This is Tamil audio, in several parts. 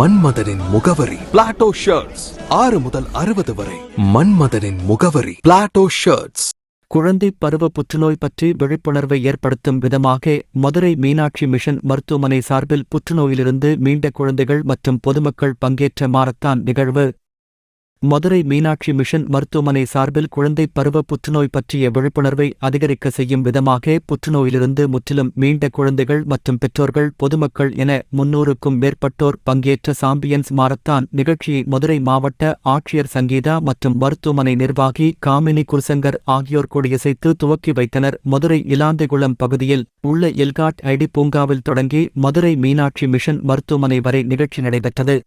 மன்மதனின் முகவரி. பிளாட்டோ ஷர்ட்ஸ் ஆறு முதல் அறுபது வரை. மன்மதனின் முகவரி. பிளாட்டோ ஷர்ட்ஸ் குழந்தை பருவ புற்றுநோய் பற்றி விழிப்புணர்வை ஏற்படுத்தும் விதமாக மதுரை மீனாட்சி மிஷன் மருத்துவமனை சார்பில் புற்றுநோயிலிருந்து மீண்ட குழந்தைகள் மற்றும் பொதுமக்கள் பங்கேற்ற மாரத்தான் நிகழ்வு மதுரை மீனாட்சி மிஷன் மருத்துவமனை சார்பில் குழந்தை பருவ புற்றுநோய் பற்றிய விழிப்புணர்வை அதிகரிக்க செய்யும் விதமாக புற்றுநோயிலிருந்து முற்றிலும் மீண்ட குழந்தைகள் மற்றும் பெற்றோர்கள் பொதுமக்கள் என முன்னூறுக்கும் மேற்பட்டோர் பங்கேற்ற சாம்பியன்ஸ் மாரத்தான் நிகழ்ச்சியை மதுரை மாவட்ட ஆட்சியர் சங்கீதா மற்றும் மருத்துவமனை நிர்வாகி காமினி குருசங்கர் ஆகியோர் கொடியசைத்து துவக்கி வைத்தனர். மதுரை இலாந்தைகுளம் பகுதியில் உள்ள எல்காட் ஐடி பூங்காவில் தொடங்கி மதுரை மீனாட்சி மிஷன் மருத்துவமனை வரை நிகழ்ச்சி நடைபெற்றது.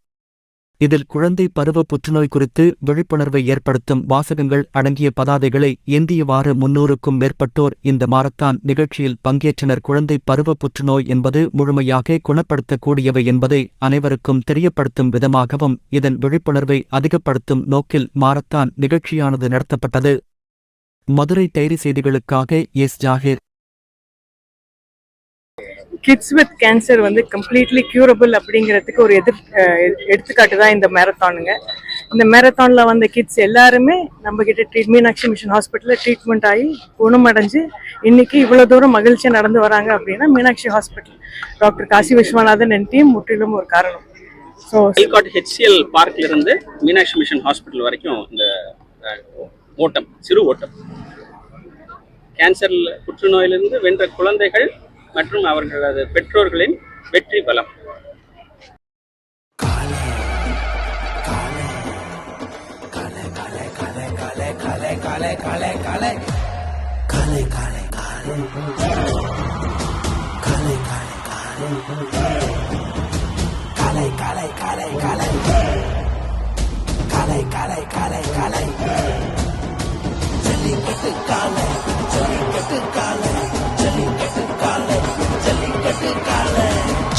இதில் குழந்தை பருவ புற்றுநோய் குறித்து விழிப்புணர்வை ஏற்படுத்தும் வாசகங்கள் அடங்கிய பதாதைகளை ஏந்தியவாறு முன்னூறுக்கும் மேற்பட்டோர் இந்த மாரத்தான் நிகழ்ச்சியில் பங்கேற்றனர். குழந்தை பருவ புற்றுநோய் என்பது முழுமையாக குணப்படுத்தக்கூடியவை என்பதை அனைவருக்கும் தெரியப்படுத்தும் விதமாகவும் இதன் விழிப்புணர்வை அதிகப்படுத்தும் நோக்கில் மாரத்தான் நிகழ்ச்சியானது நடத்தப்பட்டது. மதுரை டைரி செய்திகளுக்காக S. Zakir. Kids with cancer வந்து கம்ப்ளீட்லி கியூரபிள் அப்படிங்கிறதுக்கு ஒரு எதிர் எடுத்துக்காட்டு தான் இந்த மேரத்தானுங்க இந்த மேரத்தானில் வந்த கிட்ஸ் எல்லாருமே நம்ம கிட்ட ட்ரீட் மீனாட்சி மிஷன் ஹாஸ்பிட்டலில் ட்ரீட்மெண்ட் ஆகி குணமடைஞ்சு இன்னைக்கு இவ்வளோ தூரம் மகிழ்ச்சியாக நடந்து வராங்க அப்படின்னா மீனாட்சி ஹாஸ்பிட்டல் டாக்டர் காசி விஸ்வநாதன் என் டீம் முற்றிலும் ஒரு காரணம். ஸோ எல்காட் ஹெச்சிஎல் பார்க்லேருந்து மீனாட்சி மிஷன் ஹாஸ்பிட்டல் வரைக்கும் இந்த ஓட்டம் சிறு ஓட்டம். கேன்சரில் புற்றுநோயிலிருந்து வென்ற குழந்தைகள் மற்றும் அவர்களது பெற்றோர்களின் வெற்றி பலம்